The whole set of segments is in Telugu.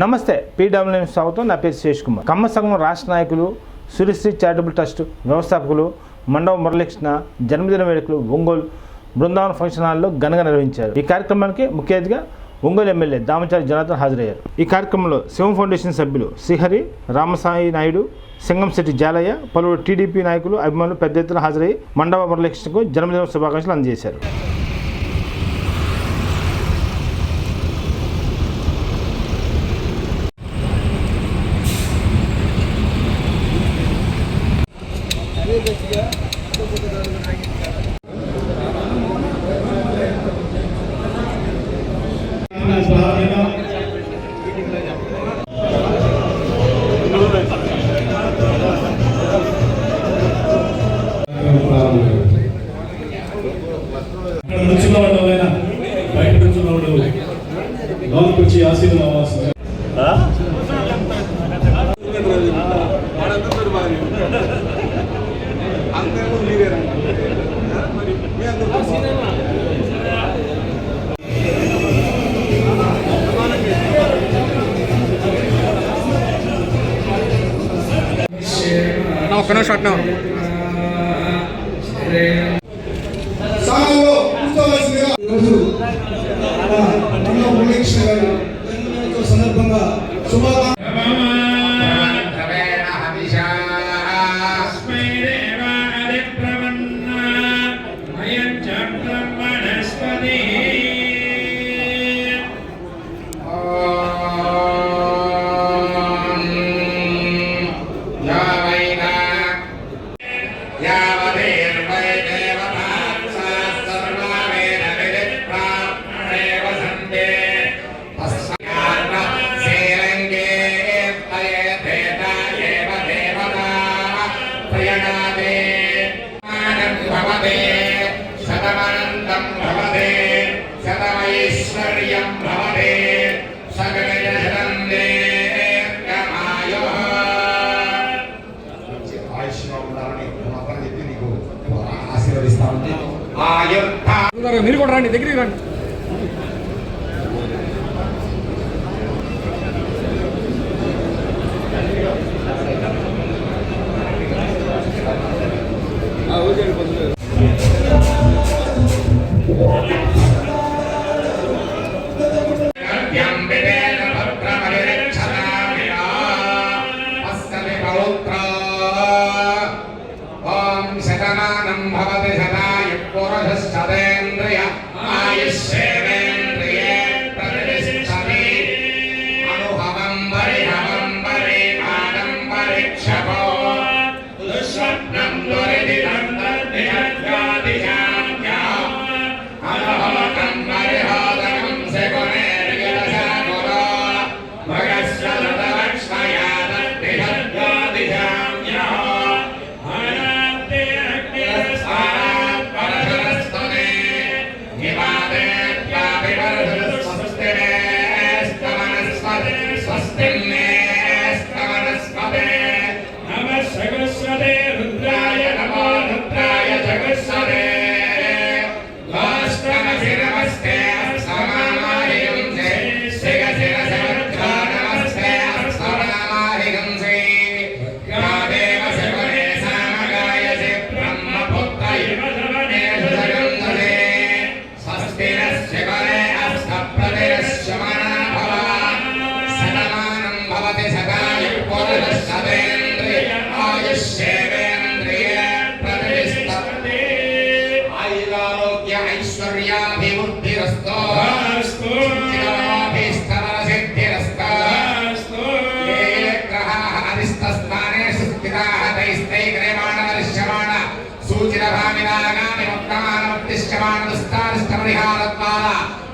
నమస్తే పీడబ్ల్యూ స్వాగతం. నా పేరు శేష్ కుమార్. కమ్మ సంఘం రాష్ట్ర నాయకులు సురిశ్రీ చారిటబుల్ ట్రస్ట్ వ్యవస్థాపకులు మండవ మురళీకృష్ణ జన్మదిన వేడుకలు ఒంగోలు బృందావన ఫంక్షన్ హాల్లో ఘనంగా నిర్వహించారు. ఈ కార్యక్రమానికి ముఖ్య అతిథిగా ఒంగోలు ఎమ్మెల్యే దామచారి జనార్దన్ హాజరయ్యారు. ఈ కార్యక్రమంలో శివం ఫౌండేషన్ సభ్యులు శ్రీహరి రామసాయి నాయుడు సింగంశెట్టి జాలయ్య పలువురు టీడీపీ నాయకులు అభిమానులు పెద్ద ఎత్తున హాజరై మండవ మురళీకృష్ణకు జన్మదిన శుభాకాంక్షలు అందజేశారు. কোনো শট নাও కూడా రండి దగ్గరికి రండి. యం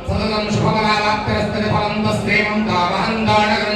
సతతం శుభఫలాప్తిరస్తది ఫలం తస్త్రీమం తామహం దానగృహంతో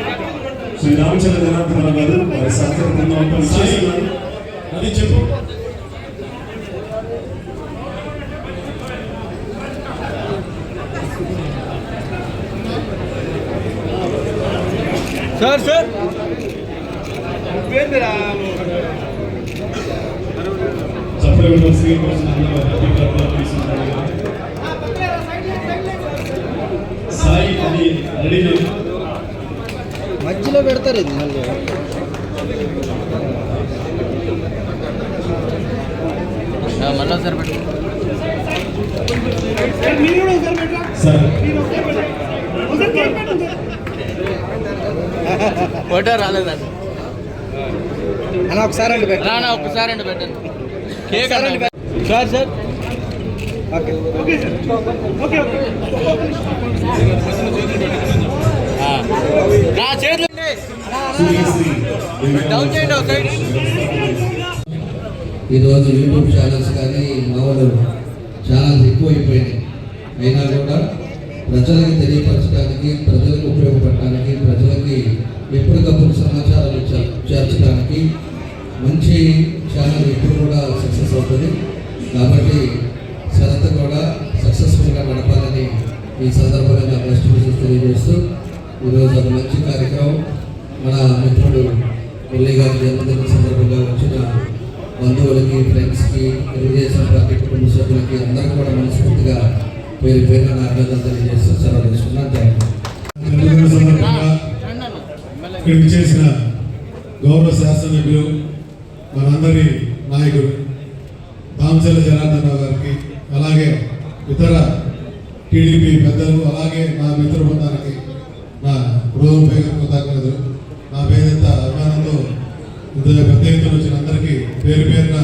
శ్రీ రామచంద్ర జనార్దన గారు వారి సహకార బృందంతో అది చెప్పు సార్ సార్ సాయి అది రెడీ లేదు మధ్యలో పెడతారు ఇది? మళ్ళీ మళ్ళీ సార్ పెట్టు. సార్. ఫోటో రాలేదండి అన్న ఒకసారి అండి పెట్టండి అన్న ఒకసారి అండి పెట్టండి. కేక్ అండి సార్ సార్. ఓకే. ఒక సైడ్ ఈరోజు యూట్యూబ్ ఛానల్స్ కానీ నవలు ఛానల్స్ ఎక్కువైపోయినాయి. అయినా కూడా ప్రజలకు తెలియపరచడానికి ప్రజలకు ఉపయోగపడటానికి ప్రజలకి ఎప్పటికప్పుడు సమాచారాలు చేర్చడానికి మంచి ఛానల్ ఎప్పుడు కూడా సక్సెస్ అవుతుంది. కాబట్టి శరత్ కూడా సక్సెస్ఫుల్గా నడపాలని ఈ సందర్భంగా నా బెస్ట్ విషయం తెలియజేస్తూ ఈరోజు ఒక మంచి కార్యక్రమం మన మిత్రుడు మురళి గారి జన్మదిన సందర్భంగా వచ్చిన బంధువులకి ఫ్రెండ్స్కి తెలుగుదేశం పార్టీ కుటుంబ సభ్యులకి అందరికీ కూడా మనస్ఫూర్తిగా పేరు పేరు నా అభినందనలు తెలియజేస్తూ సెలవు తీసుకున్నాను. థ్యాంక్ చేసిన గౌరవ శాసనసభ్యులు మనందరి నాయకుడు దాంసల జనార్దన్ రావు గారికి అలాగే ఇతర టీడీపీ పెద్దలు అలాగే నా మిత్ర బృందానికి నా హృదయపైన కృతజ్ఞతలు. నా అభిమానంతో ఇంత పెద్ద ఎత్తున వచ్చిన అందరికీ పేరు పేరున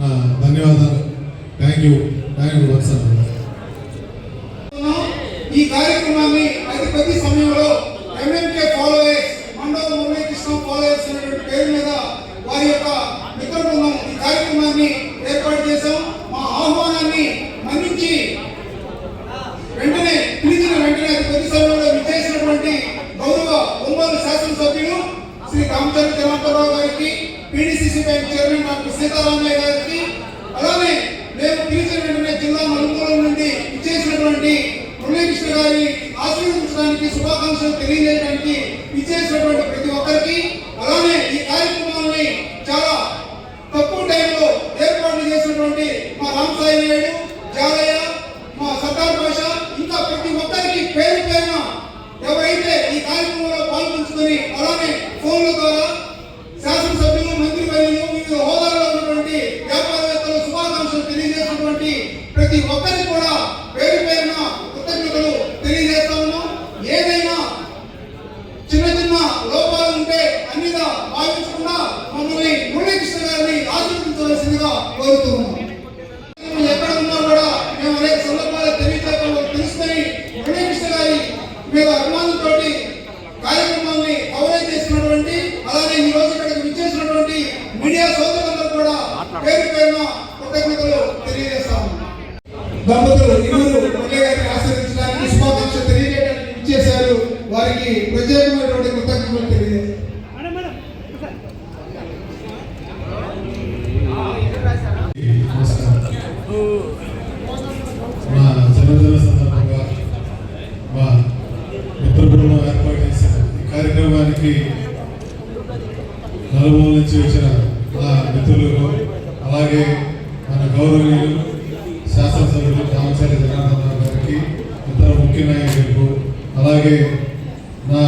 నా ధన్యవాదాలు. థ్యాంక్ యూ థ్యాంక్ యూ వస్తాను ఈ కార్యక్రమాన్ని అతి ప్రతి సమయంలో ఎంఎంకే ఫాలోయర్స్ మండల మురళీకృష్ణ ఫాలోయర్స్ అనేటువంటి పేరు మీద వారి యొక్క మిత్ర బృందం ఈ కార్యక్రమాన్ని ఏర్పాటు చేశాం. మా ఆహ్వానాన్ని మన్నించి వెంటనే పిలిచిన వెంటనే అతి కొద్ది సమయంలో విచ్చేసినటువంటి గౌరవ ఒంగోలు శాసనసభ్యులు శ్రీ రామచంద్ర గారికి PDCC bank chairman doctor Seetharamaiah గారికి అలానే మేము పిలిచిన వెంటనే జిల్లా నలుమూలల నుండి ఇచ్చేసినటువంటి మురళీకృష్ణ గారి ఆశీర్వదించడానికి శుభాకాంక్షలు తెలియజేయడానికి ఇచ్చేసినటువంటి ప్రతి ఒక్కరికి అలానే ఈ కార్యక్రమాన్ని చాలా తక్కువ టైంలో ఏర్పాటు చేసినటువంటి మా రామసాయి నాయుడు జాలయ్య మా సర్దార్ భాష ఇంకా ప్రతి ఒక్కరికి పేరు పేరున ఎవరైతే ఈ కార్యక్రమంలో పాల్పంచుకొని అలానే ఫోన్ల ద్వారా శాసనసభ్యులు మంత్రి వర్యులు వివిధ హోదాల్లో ఉన్నటువంటి వ్యాపారవేత్తలు శుభాకాంక్షలు తెలియజేసినటువంటి ప్రతి ఒక్కరికి కూడా పేరు పేరున కృతజ్ఞతలు తెలియజేస్తా ఉన్నాం ఏదైనా చిన్న చిన్న లోపాలు ఉంటే అన్నిగా భావించకుండా మమ్మల్ని మురళీకృష్ణ గారిని ఆశీర్వదించవలసిందిగా కోరుతూ ఉన్నాం ఎక్కడ ఉన్నా కూడా మేము అనేక సందర్భాలు తెలియజేయడంలో తెలుసుకొని మురళీకృష్ణ గారి మీరు అభిమానంతో కార్యక్రమాన్ని కవరేజ్ చేసినటువంటి అలానే ఈ రోజు ఇక్కడికి విచ్చేసినటువంటి మీడియా సోదరులందరూ కూడా పేరు పేరున కృతజ్ఞతలు తెలియజేస్తాము. దంపతులు ఇరువురు మురళి గారిని ఆశీర్వదించడానికి శుభాకాంక్షలు తెలియజేయడానికి ఇచ్చేశారు వారికి ప్రత్యేకమైనటువంటి కృతజ్ఞతలు తెలియజేస్తారు మా జన్మదిన సందర్భంగా మా మిత్ర బృందం ఏర్పాటు చేసిన ఈ కార్యక్రమానికి నలుమూల నుంచి వచ్చిన మిత్రులు అలాగే మన గౌరవనీయులు శాసనసభ్యులు రామచారి జనార్దనరావు గారికి ఇతర ముఖ్య నాయకులకు అలాగే నా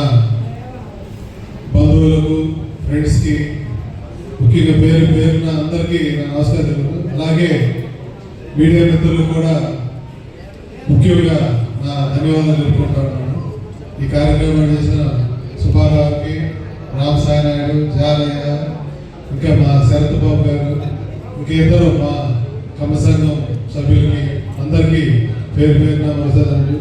బంధువులకు ఫ్రెండ్స్కి ముఖ్యంగా పేరు పేరున అందరికీ నా నమస్కారాలు. అలాగే మీడియా మిత్రులు కూడా ముఖ్యంగా నా ధన్యవాదాలు తెలుపుకుంటాను ఈ కార్యక్రమం చేసిన సుబ్బారావుకి రామ్ సాయి నాయుడు జాలయ్య ఇంకా మా శరత్ బాబు గారు ఇంకేందరూ మా కమ సంఘం సభ్యులకి అందరికీ పేరు పేరున మరొకసారి